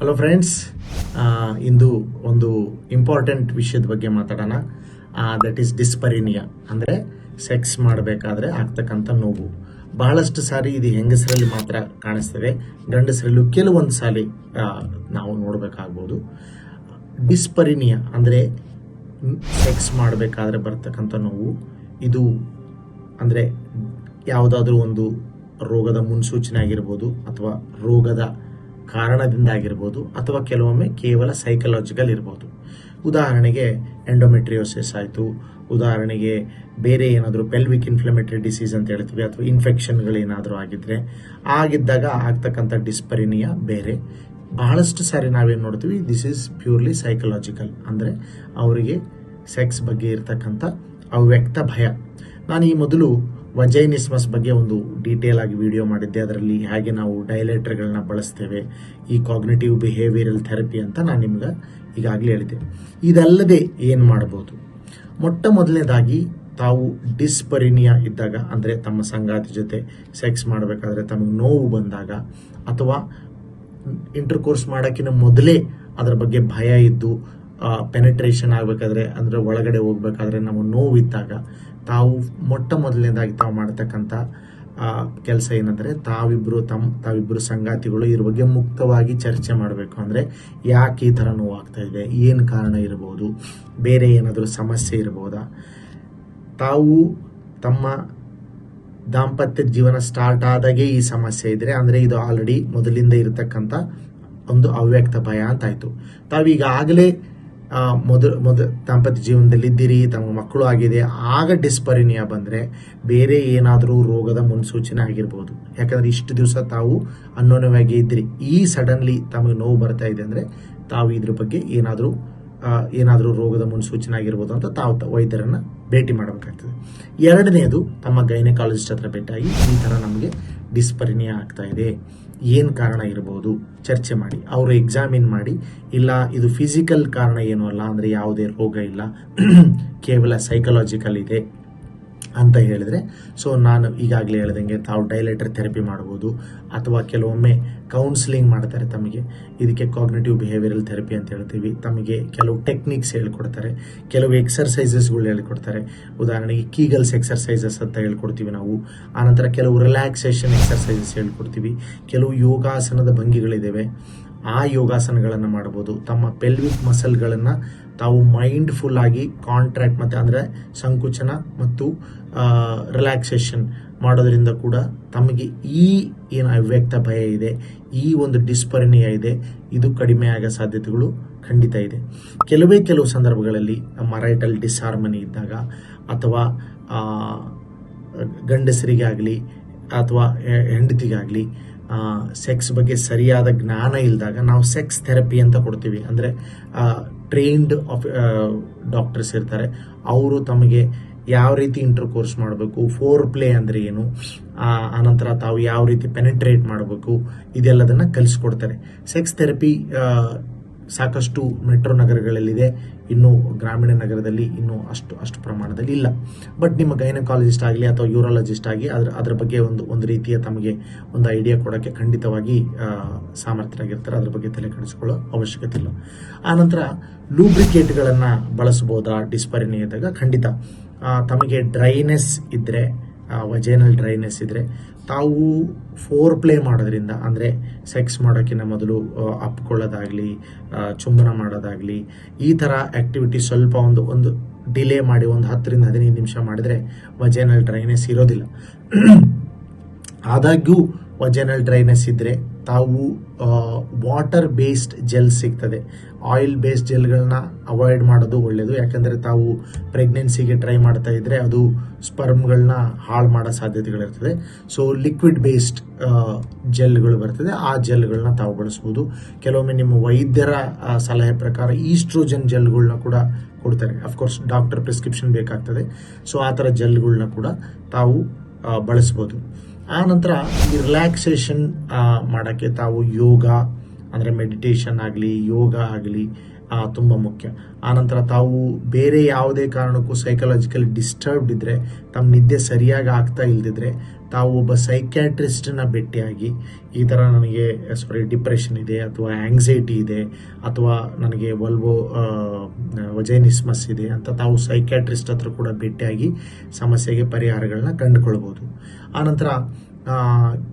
Hello friends ಇಂದು ಒಂದು important ವಿಷಯದ ಬಗ್ಗೆ ಮಾತಾಡೋಣ. ದಟ್ ಈಸ್ ಡಿಸ್ಪರಿನಿಯಾ ಅಂದರೆ ಸೆಕ್ಸ್ ಮಾಡಬೇಕಾದ್ರೆ ಆಗ್ತಕ್ಕಂಥ ನೋವು. ಬಹಳಷ್ಟು ಸಾರಿ ಇದು ಹೆಂಗಸರಲ್ಲಿ ಮಾತ್ರ ಕಾಣಿಸ್ತದೆ. ಗಂಡಸರಲ್ಲೂ ಕೆಲವೊಂದು ಸಾರಿ ನಾವು ನೋಡಬೇಕಾಗ್ಬೋದು. ಡಿಸ್ಪರಿನಿಯಾ ಅಂದರೆ ಸೆಕ್ಸ್ ಮಾಡಬೇಕಾದ್ರೆ ಬರ್ತಕ್ಕಂಥ ನೋವು. ಇದು ಅಂದರೆ ಯಾವುದಾದ್ರೂ ಒಂದು ರೋಗದ ಮುನ್ಸೂಚನೆ ಆಗಿರ್ಬೋದು ಅಥವಾ ರೋಗದ ಕಾರಣದಿಂದ ಆಗಿರ್ಬೋದು ಅಥವಾ ಕೆಲವೊಮ್ಮೆ ಕೇವಲ ಸೈಕಲಾಜಿಕಲ್ ಇರ್ಬೋದು. ಉದಾಹರಣೆಗೆ ಎಂಡೋಮೆಟ್ರಿಯೋಸಿಸ್ ಆಯಿತು. ಉದಾಹರಣೆಗೆ ಬೇರೆ ಏನಾದರೂ ಪೆಲ್ವಿಕ್ ಇನ್ಫ್ಲಮೇಟರಿ ಡಿಸೀಸ್ ಅಂತ ಹೇಳ್ತೀವಿ ಅಥವಾ ಇನ್ಫೆಕ್ಷನ್ಗಳೇನಾದರೂ ಆಗಿದ್ರೆ ಆಗಿದ್ದಾಗ ಆಗ್ತಕ್ಕಂಥ ಡಿಸ್ಪರಿನಿಯ ಬೇರೆ. ಬಹಳಷ್ಟು ಸಾರಿ ನಾವೇನು ನೋಡ್ತೀವಿ ದಿಸ್ ಈಸ್ ಪ್ಯೂರ್ಲಿ ಸೈಕಲಾಜಿಕಲ್ ಅಂದರೆ ಅವರಿಗೆ ಸೆಕ್ಸ್ ಬಗ್ಗೆ ಇರತಕ್ಕಂಥ ಅವ್ಯಕ್ತ ಭಯ. ನಾನು ಈ ಮೊದಲು ವಜೈನಿಸ್ಮಸ್ ಬಗ್ಗೆ ಒಂದು ಡೀಟೇಲ್ ಆಗಿ ವಿಡಿಯೋ ಮಾಡಿದ್ದೆ. ಅದರಲ್ಲಿ ಹೇಗೆ ನಾವು ಡೈಲೇಟರ್ಗಳನ್ನ ಬಳಸ್ತೇವೆ, ಈ ಕಾಗ್ನಿಟಿವ್ ಬಿಹೇವಿಯರಲ್ ಥೆರಪಿ ಅಂತ ನಾನು ನಿಮ್ಗೆ ಈಗಾಗಲೇ ಹೇಳಿದ್ದೆ. ಇದಲ್ಲದೆ ಏನು ಮಾಡ್ಬೋದು? ಮೊಟ್ಟ ಮೊದಲನೇದಾಗಿ ತಾವು ಡಿಸ್ಪರಿನಿಯಾ ಇದ್ದಾಗ, ಅಂದರೆ ತಮ್ಮ ಸಂಗಾತಿ ಜೊತೆ ಸೆಕ್ಸ್ ಮಾಡಬೇಕಾದ್ರೆ ತಮಗೆ ನೋವು ಬಂದಾಗ, ಅಥವಾ ಇಂಟರ್ಕೋರ್ಸ್ ಮಾಡೋಕ್ಕಿಂತ ಮೊದಲೇ ಅದರ ಬಗ್ಗೆ ಭಯ ಇದ್ದು ಪೆನೆಟ್ರೇಷನ್ ಆಗಬೇಕಾದ್ರೆ, ಅಂದರೆ ಒಳಗಡೆ ಹೋಗ್ಬೇಕಾದ್ರೆ ನಮ್ಮ ನೋವಿದ್ದಾಗ ತಾವು ಮೊಟ್ಟ ಮೊದಲನೇದಾಗಿ ತಾವು ಮಾಡ್ತಕ್ಕಂಥ ಕೆಲಸ ಏನಂದರೆ ತಾವಿಬ್ಬರು ತಮ್ಮ ತಾವಿಬ್ಬರು ಸಂಗಾತಿಗಳು ಇದ್ರ ಬಗ್ಗೆ ಮುಕ್ತವಾಗಿ ಚರ್ಚೆ ಮಾಡಬೇಕು. ಅಂದರೆ ಯಾಕೆ ಈ ಥರ ನೋವಾಗ್ತಾ ಇದೆ? ಏನು ಕಾರಣ ಇರ್ಬೋದು? ಬೇರೆ ಏನಾದರೂ ಸಮಸ್ಯೆ ಇರ್ಬೋದಾ? ತಾವು ತಮ್ಮ ದಾಂಪತ್ಯ ಜೀವನ ಸ್ಟಾರ್ಟ್ ಆದಾಗೆ ಈ ಸಮಸ್ಯೆ ಇದ್ರೆ, ಅಂದ್ರೆ ಇದು ಆಲ್ರೆಡಿ ಮೊದಲಿಂದ ಇರತಕ್ಕಂಥ ಒಂದು ಅವ್ಯಕ್ತ ಭಯ ಅಂತ ಆಯ್ತು. ತಾವೀಗಾಗಲೇ ಮೊದಲು, ಮೊದ, ದಾಂಪತ್ಯ ಜೀವನದಲ್ಲಿ ಇದ್ದೀರಿ ತಮ್ಮ ಮಕ್ಕಳು ಆಗಿದೆ, ಆಗ ಡಿಸ್ಪರಿನಿಯಾ ಬಂದರೆ ಬೇರೆ ಏನಾದರೂ ರೋಗದ ಮುನ್ಸೂಚನೆ ಆಗಿರ್ಬೋದು. ಯಾಕಂದರೆ ಇಷ್ಟು ದಿವಸ ತಾವು ಅನ್ಯೋನ್ಯವಾಗಿ ಇದ್ದೀರಿ. ಈ ಸಡನ್ಲಿ ತಮಗೆ ನೋವು ಬರ್ತಾ ಇದೆ ಅಂದರೆ ತಾವು ಇದ್ರ ಬಗ್ಗೆ ಏನಾದರೂ ಏನಾದರೂ ರೋಗದ ಮುನ್ಸೂಚನೆ ಆಗಿರ್ಬೋದು ಅಂತ ತಾವು ವೈದ್ಯರನ್ನು ಭೇಟಿ ಮಾಡಬೇಕಾಗ್ತದೆ. ಎರಡನೆಯದು ತಮ್ಮ ಗೈನಕಾಲಜಿಸ್ಟ್ ಹತ್ರ ಭೇಟಿಯಾಗಿ ಈ ಥರ ನಮಗೆ ಡಿಸ್ಪರಿನಿಯಾ ಆಗ್ತಾ ಇದೆ. ಏನು ಕಾರಣ ಇರಬಹುದು ಚರ್ಚೆ ಮಾಡಿ, ಅವರು ಎಕ್ಸಾಮಿನ್ ಮಾಡಿ, ಇಲ್ಲ ಇದು ಫಿಸಿಕಲ್ ಕಾರಣ ಏನು ಅಲ್ಲ, ಅಂದರೆ ಯಾವುದೇ ರೋಗ ಇಲ್ಲ, ಕೇವಲ ಸೈಕಲಾಜಿಕಲ್ ಇದೆ. ಅಂತ ಹೇಳಿದ್ರೆ ಸೊ ನಾನು ಈಗಾಗಲೇ ಹೇಳ್ದಂಗೆ ತಾವು ಡೈಲೇಟರ್ ಥೆರಪಿ ಮಾಡ್ಬೋದು ಅಥವಾ ಕೆಲವೊಮ್ಮೆ ಕೌನ್ಸಿಲಿಂಗ್ ಮಾಡ್ತಾರೆ ತಮಗೆ. ಇದಕ್ಕೆ ಕಾಗ್ನೇಟಿವ್ ಬಿಹೇವಿಯರಲ್ ಥೆರಪಿ ಅಂತ ಹೇಳ್ತೀವಿ. ತಮಗೆ ಕೆಲವು ಟೆಕ್ನಿಕ್ಸ್ ಹೇಳ್ಕೊಡ್ತಾರೆ, ಕೆಲವು ಎಕ್ಸರ್ಸೈಸಸ್ಗಳು ಹೇಳ್ಕೊಡ್ತಾರೆ. ಉದಾಹರಣೆಗೆ ಕೀಗಲ್ಸ್ ಎಕ್ಸರ್ಸೈಸಸ್ ಅಂತ ಹೇಳ್ಕೊಡ್ತೀವಿ ನಾವು. ಆನಂತರ ಕೆಲವು ರಿಲ್ಯಾಕ್ಸೇಷನ್ ಎಕ್ಸರ್ಸೈಸಸ್ ಹೇಳ್ಕೊಡ್ತೀವಿ. ಕೆಲವು ಯೋಗಾಸನದ ಭಂಗಿಗಳಿದ್ದಾವೆ ಆ ಯೋಗಾಸನಗಳನ್ನು ಮಾಡ್ಬೋದು ತಮ್ಮ ಪೆಲ್ವಿಕ್ ಮಸಲ್ಗಳನ್ನು ತಾವು ಮೈಂಡ್ಫುಲ್ ಆಗಿ ಕಾಂಟ್ರಾಕ್ಟ್ ಮತ್ತು ಅಂದರೆ ಸಂಕುಚನ ಮತ್ತು ರಿಲ್ಯಾಕ್ಸೇಷನ್ ಮಾಡೋದ್ರಿಂದ ಕೂಡ ತಮಗೆ ಈ ಏನು ಅವ್ಯಕ್ತ ಭಯ ಇದೆ, ಈ ಒಂದು ಡಿಸ್ಪರಿಣಯ ಇದೆ, ಇದು ಕಡಿಮೆ ಆಗೋ ಸಾಧ್ಯತೆಗಳು ಖಂಡಿತ ಇದೆ. ಕೆಲವೇ ಕೆಲವು ಸಂದರ್ಭಗಳಲ್ಲಿ ನಮ್ಮ ಮರೈಟಲ್ ಡಿಸ್ಹಾರ್ಮನಿ ಇದ್ದಾಗ ಅಥವಾ ಗಂಡಸರಿಗಾಗಲಿ ಅಥವಾ ಹೆಂಡತಿಗಾಗಲಿ ಸೆಕ್ಸ್ ಬಗ್ಗೆ ಸರಿಯಾದ ಜ್ಞಾನ ಇಲ್ಲದಾಗ ನಾವು ಸೆಕ್ಸ್ ಥೆರಪಿ ಅಂತ ಕೊಡ್ತೀವಿ. ಅಂದರೆ ಟ್ರೈನ್ಡ್ ಆಫ್ ಡಾಕ್ಟರ್ಸ್ ಇರ್ತಾರೆ. ಅವರು ತಮಗೆ ಯಾವ ರೀತಿ ಇಂಟರ್ ಕೋರ್ಸ್ ಮಾಡಬೇಕು ಫೋರ್ ಪ್ಲೇ ಅಂದರೆ ಏನು ಆನಂತರ ತಾವು ಯಾವ ರೀತಿ ಪೆನೆಟ್ರೇಟ್ ಮಾಡಬೇಕು, ಇದೆಲ್ಲದನ್ನು ಕಲಿಸ್ಕೊಡ್ತಾರೆ. ಸೆಕ್ಸ್ ಥೆರಪಿ ಸಾಕಷ್ಟು ಮೆಟ್ರೋ ನಗರಗಳಲ್ಲಿದೆ. ಇನ್ನು ಗ್ರಾಮೀಣ ನಗರದಲ್ಲಿ ಇನ್ನೂ ಅಷ್ಟು ಅಷ್ಟು ಪ್ರಮಾಣದಲ್ಲಿ ಇಲ್ಲ. ಬಟ್ ನಿಮ್ಮ ಗೈನಕಾಲಜಿಸ್ಟ್ ಆಗಲಿ ಅಥವಾ ಯೂರಾಲಜಿಸ್ಟ್ ಆಗಿ ಅದರ, ಅದ್ರ ಬಗ್ಗೆ ಒಂದು ಒಂದು ರೀತಿಯ ತಮಗೆ ಒಂದು ಐಡಿಯಾ ಕೊಡೋಕ್ಕೆ ಖಂಡಿತವಾಗಿ ಸಾಮರ್ಥ್ಯನಾಗಿರ್ತಾರೆ ಅದ್ರ ಬಗ್ಗೆ ತಲೆ ಕೆಡಿಸ್ಕೊಳ್ಳೋ ಅವಶ್ಯಕತೆ ಇಲ್ಲ. ಆನಂತರ ಲೂಬ್ರಿಕೇಟ್ಗಳನ್ನು ಬಳಸ್ಬೋದಾ ಡಿಸ್ಪರಿನಿ ಖಂಡಿತ. ತಮಗೆ ಡ್ರೈನೆಸ್ ಇದ್ದರೆ ವಜೈನಲ್ ಡ್ರೈನೆಸ್ ಇದ್ದರೆ ತಾವು ಫೋರ್ ಪ್ಲೇ ಮಾಡೋದ್ರಿಂದ, ಅಂದರೆ ಸೆಕ್ಸ್ ಮಾಡೋಕ್ಕಿಂತ ಮೊದಲು ಅಪ್ಕೊಳ್ಳೋದಾಗಲಿ ಚುಂಬನ ಮಾಡೋದಾಗಲಿ, ಈ ಥರ ಆ್ಯಕ್ಟಿವಿಟಿ ಸ್ವಲ್ಪ ಒಂದು ಒಂದು ಡಿಲೇ ಮಾಡಿ ಒಂದು ಹತ್ತರಿಂದ ಹದಿನೈದು ನಿಮಿಷ ಮಾಡಿದರೆ ವಜೇನಲ್ ಡ್ರೈನೆಸ್ ಇರೋದಿಲ್ಲ. ಆದಾಗ್ಯೂ ವಜನಲ್ ಡ್ರೈನೆಸ್ ಇದ್ದರೆ ತಾವು ವಾಟರ್ ಬೇಸ್ಡ್ ಜೆಲ್ ಸಿಗ್ತದೆ. ಆಯಿಲ್ ಬೇಸ್ಡ್ ಜೆಲ್ಗಳನ್ನ ಅವಾಯ್ಡ್ ಮಾಡೋದು ಒಳ್ಳೆಯದು ಯಾಕಂದರೆ ತಾವು ಪ್ರೆಗ್ನೆನ್ಸಿಗೆ ಟ್ರೈ ಮಾಡ್ತಾ ಇದ್ದರೆ ಅದು ಸ್ಪರ್ಮ್ಗಳನ್ನ ಹಾಳು ಮಾಡೋ ಸಾಧ್ಯತೆಗಳಿರ್ತದೆ. ಸೊ ಲಿಕ್ವಿಡ್ ಬೇಸ್ಡ್ ಜೆಲ್ಗಳು ಬರ್ತದೆ. ಆ ಜೆಲ್ಗಳನ್ನ ತಾವು ಬಳಸ್ಬೋದು. ಕೆಲವೊಮ್ಮೆ ನಿಮ್ಮ ವೈದ್ಯರ ಸಲಹೆ ಪ್ರಕಾರ ಈಸ್ಟ್ರೋಜನ್ ಜೆಲ್ಗಳನ್ನ ಕೂಡ ಕೊಡ್ತಾರೆ. ಅಫ್ಕೋರ್ಸ್ ಡಾಕ್ಟರ್ ಪ್ರಿಸ್ಕ್ರಿಪ್ಷನ್ ಬೇಕಾಗ್ತದೆ. ಸೊ ಆ ಥರ ಜೆಲ್ಗಳನ್ನ ಕೂಡ ತಾವು ಬಳಸ್ಬೋದು. ಆ ನಂತರ ಈ ರಿಲ್ಯಾಕ್ಸೇಷನ್ ಮಾಡೋಕ್ಕೆ ತಾವು ಯೋಗ ಅಂದರೆ ಮೆಡಿಟೇಷನ್ ಆಗಲಿ ಯೋಗ ಆಗಲಿ ತುಂಬ ಮುಖ್ಯ. ಆನಂತರ ತಾವು ಬೇರೆ ಯಾವುದೇ ಕಾರಣಕ್ಕೂ ಸೈಕಲಾಜಿಕಲಿ ಡಿಸ್ಟರ್ಬ್ಡ್ ಇದ್ದರೆ ತಮ್ಮ ನಿದ್ದೆ ಸರಿಯಾಗಿ ಆಗ್ತಾ ಇಲ್ದಿದ್ರೆ, ತಾವು ಒಬ್ಬ ಸೈಕ್ಯಾಟ್ರಿಸ್ಟನ್ನ ಭೇಟಿಯಾಗಿ, ಈ ಥರ ನನಗೆ ಸಾರಿ ಡಿಪ್ರೆಷನ್ ಇದೆ ಅಥವಾ ಆಂಗ್ಸೈಟಿ ಇದೆ ಅಥವಾ ನನಗೆ ವಲ್ವೋ ವಜೈನಿಸ್ಮಸ್ ಇದೆ ಅಂತ ತಾವು ಸೈಕ್ಯಾಟ್ರಿಸ್ಟ್ ಹತ್ರ ಕೂಡ ಭೇಟಿಯಾಗಿ ಸಮಸ್ಯೆಗೆ ಪರಿಹಾರಗಳನ್ನ ಕಂಡುಕೊಳ್ಬೋದು. ಆನಂತರ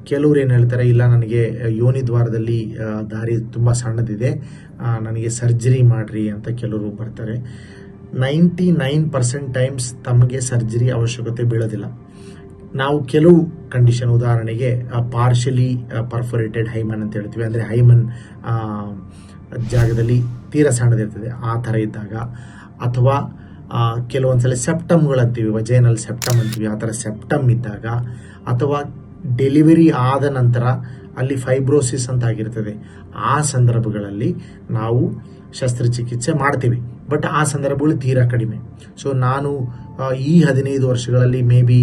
ಕೆಲವ್ರು ಏನು ಹೇಳ್ತಾರೆ, ಇಲ್ಲ, ನನಗೆ ಯೋನಿ ದ್ವಾರದಲ್ಲಿ ದಾರಿ ತುಂಬ ಸಣ್ಣದಿದೆ ನನಗೆ ಸರ್ಜರಿ ಮಾಡ್ರಿ ಅಂತ ಕೆಲವರು ಬರ್ತಾರೆ. ನೈಂಟಿ ನೈನ್ ಪರ್ಸೆಂಟ್ ಟೈಮ್ಸ್ ತಮಗೆ ಸರ್ಜರಿ ಅವಶ್ಯಕತೆ ಬೀಳೋದಿಲ್ಲ. ನಾವು ಕೆಲವು ಕಂಡೀಷನ್, ಉದಾಹರಣೆಗೆ ಪಾರ್ಷಲಿ ಪರ್ಫೊರೇಟೆಡ್ ಹೈಮನ್ ಅಂತ ಹೇಳ್ತೀವಿ. ಅಂದರೆ ಹೈಮನ್ ಜಾಗದಲ್ಲಿ ತೀರ ಸಣ್ಣದಿರ್ತದೆ. ಆ ಥರ ಇದ್ದಾಗ, ಅಥವಾ ಕೆಲವೊಂದು ಕೆಲವೊಂದ್ಸಲ ಸೆಪ್ಟಮ್ಗಳು ಅಂತೀವಿ ವಜೈನಲ್ ಸೆಪ್ಟಮ್ ಅಂತೀವಿ, ಆ ಥರ ಸೆಪ್ಟಮ್ ಇದ್ದಾಗ, ಅಥವಾ ಡೆಲಿವರಿ ಆದ ನಂತರ ಅಲ್ಲಿ ಫೈಬ್ರೋಸಿಸ್ ಅಂತ ಆಗಿರ್ತದೆ. ಆ ಸಂದರ್ಭಗಳಲ್ಲಿ ನಾವು ಶಸ್ತ್ರಚಿಕಿತ್ಸೆ ಮಾಡ್ತೀವಿ. ಬಟ್ ಆ ಸಂದರ್ಭಗಳು ತೀರಾ ಕಡಿಮೆ. ಸೊ ನಾನು ಈ ಹದಿನೈದು ವರ್ಷಗಳಲ್ಲಿ ಮೇ ಬಿ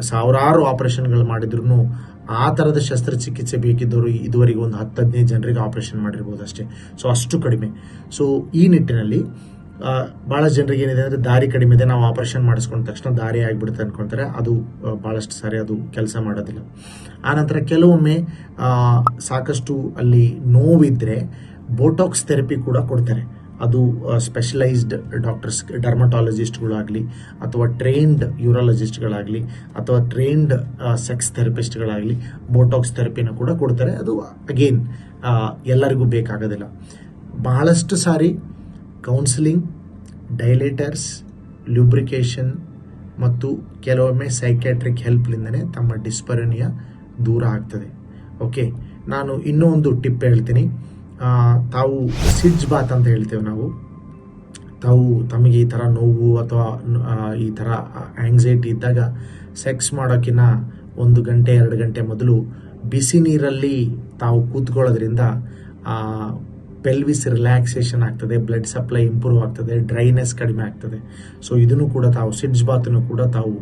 ಸಾವಿರಾರು ಆಪರೇಷನ್ಗಳು ಮಾಡಿದ್ರು ಆ ಥರದ ಶಸ್ತ್ರಚಿಕಿತ್ಸೆ ಬೇಕಿದ್ದವರು ಇದುವರೆಗೆ ಒಂದು ಹತ್ತು ಹದಿನೈದು ಜನರಿಗೆ ಆಪರೇಷನ್ ಮಾಡಿರ್ಬೋದು ಅಷ್ಟೇ ಸೊ ಅಷ್ಟು ಕಡಿಮೆ. ಸೊ ಈ ನಿಟ್ಟಿನಲ್ಲಿ ಬಹಳ ಜನರಿಗೆ ಏನಿದೆ ಅಂದರೆ ದಾರಿ ಕಡಿಮೆ ಇದೆ. ನಾವು ಆಪರೇಷನ್ ಮಾಡಿಸ್ಕೊಂಡ ತಕ್ಷಣ ದಾರಿ ಆಗಿಬಿಡುತ್ತೆ ಅನ್ಕೊಂತಾರೆ. ಅದು ಭಾಳಷ್ಟು ಸಾರಿ ಅದು ಕೆಲಸ ಮಾಡೋದಿಲ್ಲ. ಆನಂತರ ಕೆಲವೊಮ್ಮೆ ಸಾಕಷ್ಟು ಅಲ್ಲಿ ನೋವಿದ್ರೆ ಬೋಟಾಕ್ಸ್ ಥೆರಪಿ ಕೂಡ ಕೊಡ್ತಾರೆ. ಅದು ಸ್ಪೆಷಲೈಸ್ಡ್ ಡಾಕ್ಟರ್ಸ್ ಡರ್ಮಟಾಲಜಿಸ್ಟ್ಗಳಾಗಲಿ ಅಥವಾ ಟ್ರೈನ್ಡ್ ಯೂರಾಲಜಿಸ್ಟ್ಗಳಾಗಲಿ ಅಥವಾ ಟ್ರೈನ್ಡ್ ಸೆಕ್ಸ್ ಥೆರಪಿಸ್ಟ್ಗಳಾಗಲಿ ಬೋಟಾಕ್ಸ್ ಥೆರಪಿನ ಕೂಡ ಕೊಡ್ತಾರೆ. ಅದು ಅಗೇನ್ ಎಲ್ಲರಿಗೂ ಬೇಕಾಗೋದಿಲ್ಲ. ಬಹಳಷ್ಟು ಸಾರಿ ಕೌನ್ಸಿಲಿಂಗ್ ಡೈಲೇಟರ್ಸ್ ಲ್ಯೂಬ್ರಿಕೇಷನ್ ಮತ್ತು ಕೆಲವೊಮ್ಮೆ ಸೈಕ್ಯಾಟ್ರಿಕ್ ಹೆಲ್ಪ್ಲಿಂದನೇ ತಮ್ಮ ಡಿಸ್ಪರನಿಯ ದೂರ ಆಗ್ತದೆ. ಓಕೆ ನಾನು ಇನ್ನೂ ಒಂದು ಟಿಪ್ ಹೇಳ್ತೀನಿ. ತಾವು ಸಿಡ್ಜ್ ಬಾತ್ ಅಂತ ಹೇಳ್ತೇವೆ ನಾವು. ತಾವು ತಮಗೆ ಈ ಥರ ನೋವು ಅಥವಾ ಈ ಥರ ಆಂಗ್ಸೈಟಿ ಇದ್ದಾಗ ಸೆಕ್ಸ್ ಮಾಡೋಕ್ಕಿಂತ ಒಂದು ಗಂಟೆ, ಎರಡು ಗಂಟೆ ಮೊದಲು ಬಿಸಿ ನೀರಲ್ಲಿ ತಾವು ಕೂತ್ಕೊಳ್ಳೋದ್ರಿಂದ ಪೆಲ್ವಿಸ್ ರಿಲ್ಯಾಕ್ಸೇಷನ್ ಆಗ್ತದೆ ಬ್ಲಡ್ ಸಪ್ಲೈ ಇಂಪ್ರೂವ್ ಆಗ್ತದೆ ಡ್ರೈನೆಸ್ ಕಡಿಮೆ ಆಗ್ತದೆ. ಸೊ ಇದನ್ನು ಕೂಡ ತಾವು ಸಿಡ್ಜ್ ಬಾತನ್ನು ಕೂಡ ತಾವು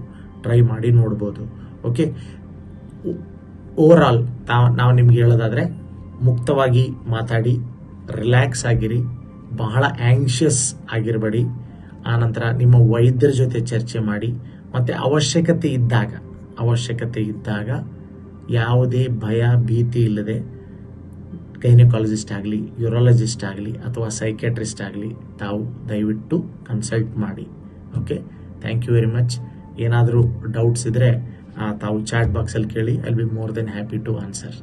ಟ್ರೈ ಮಾಡಿ ನೋಡ್ಬೋದು. ಓಕೆ ಓವರ್ ಆಲ್ ತಾವು ನಾವು ನಿಮ್ಗೆ ಹೇಳೋದಾದ್ರೆ, ಮುಕ್ತವಾಗಿ ಮಾತಾಡಿ ರಿಲ್ಯಾಕ್ಸ್ ಆಗಿರಿ, ಬಹಳ ಆಂಕ್ಷಿಯಸ್ ಆಗಿರಬೇಡಿ. ಆನಂತರ ನಿಮ್ಮ ವೈದ್ಯರ ಜೊತೆ ಚರ್ಚೆ ಮಾಡಿ, ಮತ್ತು ಅವಶ್ಯಕತೆ ಇದ್ದಾಗ ಅವಶ್ಯಕತೆ ಇದ್ದಾಗ ಯಾವುದೇ ಭಯ ಭೀತಿ ಇಲ್ಲದೆ ಗೈನಕಾಲಜಿಸ್ಟ್ ಆಗಲಿ ಯೂರಾಲಜಿಸ್ಟ್ ಆಗಲಿ ಅಥವಾ ಸೈಕ್ಯಾಟ್ರಿಸ್ಟ್ ಆಗಲಿ ತಾವು ದಯವಿಟ್ಟು ಕನ್ಸಲ್ಟ್ ಮಾಡಿ. Okay thank you very much ಏನಾದರೂ ಡೌಟ್ಸ್ ಇದ್ದರೆ ತಾವು ಚಾಟ್ ಬಾಕ್ಸಲ್ಲಿ ಕೇಳಿ I be more than happy to answer